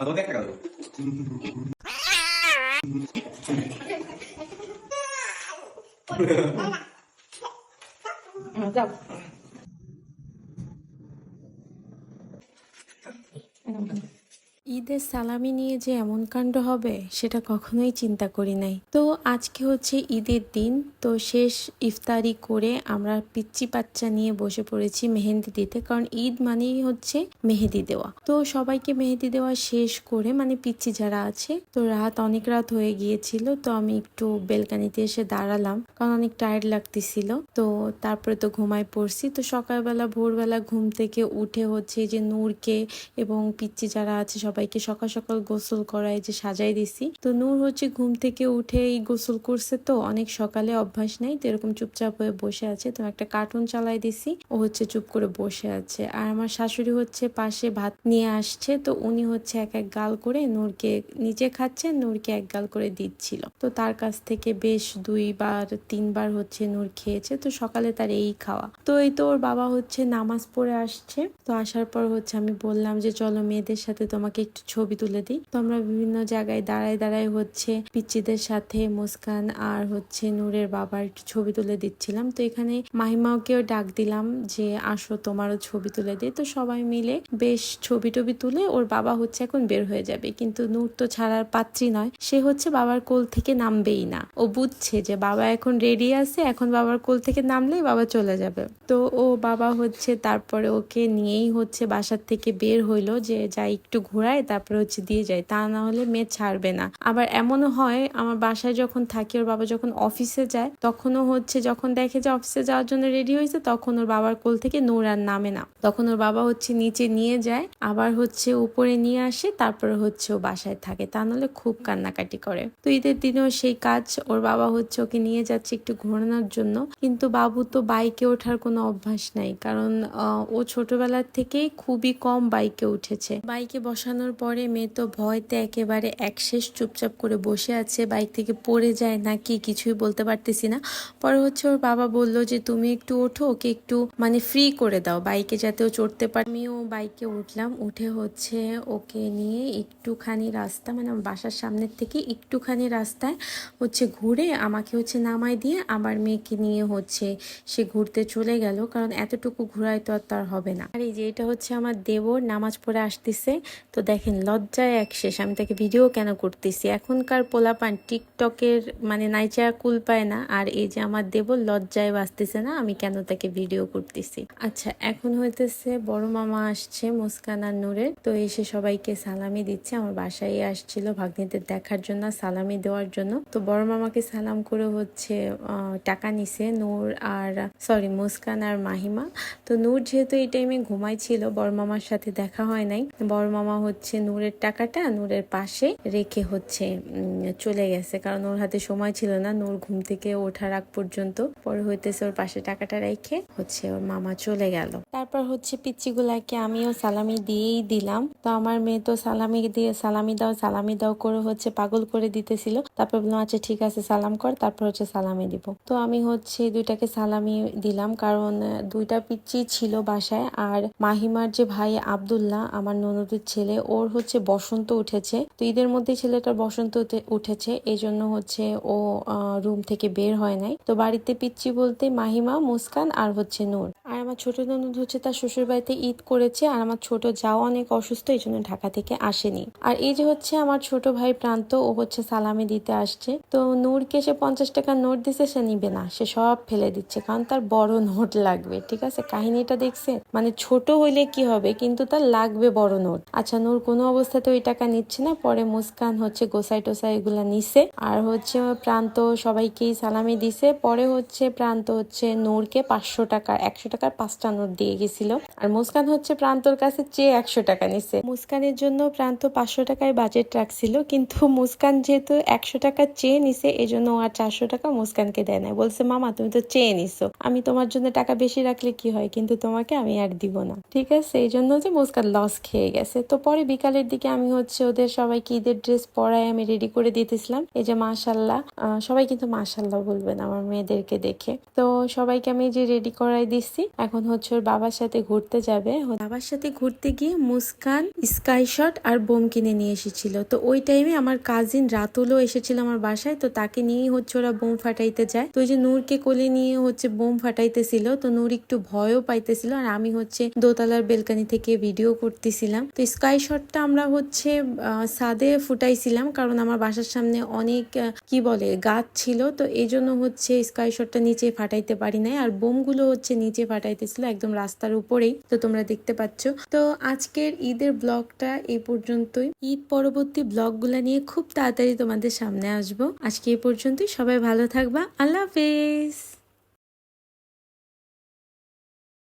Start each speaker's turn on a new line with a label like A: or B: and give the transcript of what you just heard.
A: আর তোকে একটা গেল
B: যাও
C: ঈদের সালামি নিয়ে যে এমন কাণ্ড হবে, সেটা কখনোই চিন্তা করি নাই। তো আজকে হচ্ছে ঈদের দিন, তো শেষ ইফতারি করে আমরা পিচ্চি বাচ্চা নিয়ে বসে পড়েছি মেহেন্দি দিতে, কারণ ঈদ মানেই হচ্ছে মেহেদি দেওয়া। তো সবাইকে মেহেদি দেওয়া শেষ করে মানে পিচ্চি যারা আছে, তো রাত অনেক রাত হয়ে গিয়েছিল, তো আমি একটু বেলকানিতে এসে দাঁড়ালাম, কারণ অনেক টায়ার্ড লাগতেছিল। তো তারপরে তো ঘুমায় পড়ছি, তো সকালবেলা ভোরবেলা ঘুম থেকে উঠে হচ্ছে যে নূরকে এবং পিচ্চি যারা আছে সবাইকে সকাল সকাল গোসল করায় যে সাজাই দিছি। তো নূর হচ্ছে ঘুম থেকে উঠে এই গোসল করছে তো, অনেক সকালে অভ্যাস নাই, তো এরকম চুপচাপ হয়ে বসে আছে। তো একটা কার্টুন চালাই দিছি, ও হচ্ছে চুপ করে বসে আছে। আর আমার শাশুড়ি হচ্ছে পাশে ভাত নিয়ে আসছে, তো উনি হচ্ছে এক এক গাল করে নূরকে নিজে খাচ্ছে, নূরকে এক গাল করে দিচ্ছিল। তো তার কাছ থেকে বেশ দুইবার, তিনবার হচ্ছে নূর খেয়েছে, তো সকালে তার এই খাওয়া। তো এই তো ওর বাবা হচ্ছে নামাজ পড়ে আসছে। তো আসার পর হচ্ছে আমি বললাম যে, চলো মেয়েদের সাথে তোমাকে একটু ছবি তুলে দিই। তো আমরা বিভিন্ন জায়গায় দাঁড়ায় দাঁড়ায় হচ্ছে পিচ্চিদের সাথে মুস্কান আর হচ্ছে নূরের বাবার একটু ছবি তুলে দিচ্ছিলাম। তো এখানে মাহিমাকেও ডাক দিলাম যে, আসো, তোমারও ছবি তুলে দিই। তো সবাই মিলে বেশ ছবি টবি তুলে ওর বাবা হচ্ছে এখন বের হয়ে যাবে। কিন্তু নূর তো ছাড়ার পাত্রী নয়, সে হচ্ছে বাবার কোল থেকে নামবেই না। ও বুঝছে যে, বাবা এখন রেডি আছে, এখন বাবার কোল থেকে নামলেই বাবা চলে যাবে। তো ও বাবা হচ্ছে তারপরে ওকে নিয়েই হচ্ছে বাসার থেকে বের হইল যে যাই একটু ঘোরায় তারপরে হচ্ছে দিয়ে যায়। তা না হলে মেয়ে ছাড়বে না। আবার এমনও হয়, আমার বাসায় যখন থাকি, ওর বাবা যখন অফিসে যায়, তখনও হচ্ছে যখন দেখে যে অফিসে যাওয়ার জন্য রেডি হয়েছে, তখন ওর বাবার কোল থেকে নূর আর নামে না। তখন ওর বাবা হচ্ছে নিচে নিয়ে যায়, আবার হচ্ছে উপরে নিয়ে আসে, তারপরে হচ্ছে ও বাসায় থাকে। তা নাহলে খুব কান্নাকাটি করে। তো ঈদের দিনেও সেই কাজ, ওর বাবা হচ্ছে ওকে নিয়ে যাচ্ছে একটু ঘোরানোর জন্য। কিন্তু বাবু তো বাইকে ওঠার কোনো অভ্যাস নাই। কারণ ও ছোটবেলার থেকেই খুবই কম বাইকে উঠেছে। বাইকে বসানোর পরে মেয়ে তো ভয়তে একেবারে একশেষ চুপচাপ করে বসে আছে, বাইক থেকে পড়ে যায় নাকি কিছুই বলতে পারতেছি না। পরে হচ্ছে ওর বাবা বলল যে, তুমি একটু ওঠো, ওকে একটু মানে ফ্রি করে দাও, বাইকে যাতে ও চড়তে পারে। আমিও বাইকে উঠলাম, উঠে হচ্ছে ওকে নিয়ে একটুখানি রাস্তা মানে আমার বাসার সামনের থেকে একটুখানি রাস্তায় হচ্ছে ঘুরে আমাকে হচ্ছে নামাই দিয়ে আবার মেয়েকে নিয়ে হচ্ছে সে ঘুরতে চলে গেল, কারণ এতটুকু ঘোরায় তো আর তার হবে না। আর এই যে এটা হচ্ছে আমার দেবর, নামাজ পড়ে আসতেছে, তো দেখেন, লজ্জায় এক শেষ, আমি তাকে ভিডিও কেন করতেছি? এখনকার পোলাপান টিকটকের মানে নাইচা কুল পায় না, আর এই যে আমার দেবর লজ্জায় বাঁচতেছে না, আমি কেন তাকে ভিডিও করতেছি? আচ্ছা এখন হইতেছে বড় মামা আসছে মুস্কান আর নূরের, তো এসে সবাইকে সালামি দিচ্ছে, আমার বাসায় আসছিল ভাগ্নিদের দেখার জন্য, সালামি দেওয়ার জন্য। তো বড় মামাকে সালাম করে হচ্ছে টাকা নিছে নূর আর সরি মুস্কান আর মাহিমা। তো নূর যেহেতু এই টাইমে ঘুমাইছিল বড় মামার সাথে দেখা হয় নাই। বড় মামা হচ্ছে নূরের টাকাটা নূরের পাশে রেখে হচ্ছে চলে গেছে। কারণ ওর হাতে সময় ছিল না, নূর ঘুম থেকে ওঠার আগ পর্যন্ত। পরে হইতেছে ওর পাশে টাকাটা রেখে হচ্ছে ওর মামা চলে গেল। তারপর হচ্ছে পিচ্চিগুলাকে আমিও সালামি দিয়েই দিলাম। তো আমার মেয়ে তো সালামি দিয়ে, সালামি দাও সালামি দাও করে হচ্ছে পাগল করে দিতেছিল। তারপর বললাম আচ্ছা ঠিক আছে, সালাম কর, তারপর হচ্ছে সালামি দিব। তো আমি হচ্ছে দুইটাকে সালামি দিলাম। কারণ দুইটা পিচ্চি ছিল বাসায়। আর মাহিমার যে ভাই আব্দুল্লাহ, আমার ননদের ছেলে ওর হচ্ছে বসন্ত উঠেছে। তো ঈদের মধ্যে ছেলেটার বসন্ত উঠে- উঠেছে। এই জন্য হচ্ছে ও রুম থেকে বের হয় নাই। তো বাড়িতে পিচ্ছি বলতে মাহিমা, মুস্কান আর হচ্ছে নূর। আমার ছোট ননদ হচ্ছে তার শ্বশুর বাড়িতে ঈদ করেছে আর আমার ছোট যাও অনেক অসুস্থ, এই জন্য ঢাকা থেকে আসেনি। আর এই যে হচ্ছে আমার ছোট ভাই প্রান্ত, ও হচ্ছে সালামি দিতে আসছে। তো নূরকে সে পঞ্চাশ টাকার নোট দিছে, সে নিবে না। সে সব ফেলে দিচ্ছে, কারণ তার বড় নোট লাগবে, ঠিক আছে? কাহিনীটা দেখছে মানে ছোট হইলে কি হবে, কিন্তু তার লাগবে বড় নোট। আচ্ছা নূর কোনো অবস্থাতে ওই টাকা নিচ্ছে না, পরে মুস্কান হচ্ছে গোসাই টোসাই এগুলা নিছে। আর হচ্ছে প্রান্ত সবাইকেই সালামি দিছে, পরে হচ্ছে প্রান্ত হচ্ছে নূরকে পাঁচশো টাকা, একশো টাকার পাঁচটা নোট দিয়ে গেছিল। আর মুস্কান হচ্ছে প্রান্তর কাছে চেয়ে একশো টাকা নিছে। মুস্কানের জন্য প্রান্ত পাঁচশো টাকায় বাজেট রাখছিল, কিন্তু মুস্কান যেহেতু একশো টাকা চেয়ে নিছে এই জন্য আর চারশো টাকা মুস্কানকে দেয় না বলছে, মামা, তুমি তো চেয়ে নিছো। আমি তোমার জন্য টাকা বেশি রাখলে কি হয়? কিন্তু তোমাকে আমি আর দিব না। ঠিক আছে, এই জন্য যে মুস্কান লস খেয়ে গেছে। তো পরে বিকালের দিকে আমি হচ্ছে ওদের সবাইকে ঈদের ড্রেস পরায় আমি রেডি করে দিতেছিলাম। এই যে মাশাল্লাহ সবাই কিন্তু মাশাল্লাহ বলবেন আমার মেয়েদেরকে দেখে। তো সবাইকে আমি যে রেডি করাই দিচ্ছি। এখন হচ্ছে ওর বাবার সাথে ঘুরতে যাবে। বাবার সাথে ঘুরতে গিয়ে মুস্কান, স্কাই শট আর বোম কিনে নিয়ে এসেছিল। তো ওই টাইমে আমার কাজিন রাতুলও এসেছিল আমার বাসায়, তো তাকে নিয়েই হচ্ছে ওরা বোম ফাটাইতে যায়। তো ওই যে নূরকে কোলে নিয়ে হচ্ছে বোম ফাটাইতেছিল, তো নূর একটু ভয়ও পাইতেছিল আর আমি হচ্ছে দোতলার বেলকানি থেকে ভিডিও করতেছিলাম। তো স্কাই শটটা আমরা হচ্ছে ছাদে ফুটাইছিলাম কারণ আমার বাসার সামনে অনেক কি বলে, গাছ ছিল। তো এই জন্য হচ্ছে স্কাই শটটা নিচে ফাটাইতে পারি নাই আর বোমগুলো হচ্ছে নিচে ফাটাইতেছিল একদম রাস্তার উপরেই, তো তোমরা দেখতে পাচ্ছ। তো আজকের ঈদের ব্লগটা এই পর্যন্তই। ঈদ পরবর্তী ব্লগগুলো নিয়ে খুব তাড়াতাড়ি তোমাদের সামনে আসব। আজকে এই পর্যন্তই, সবাই ভালো থাকবা। আল্লাহ হাফেজ!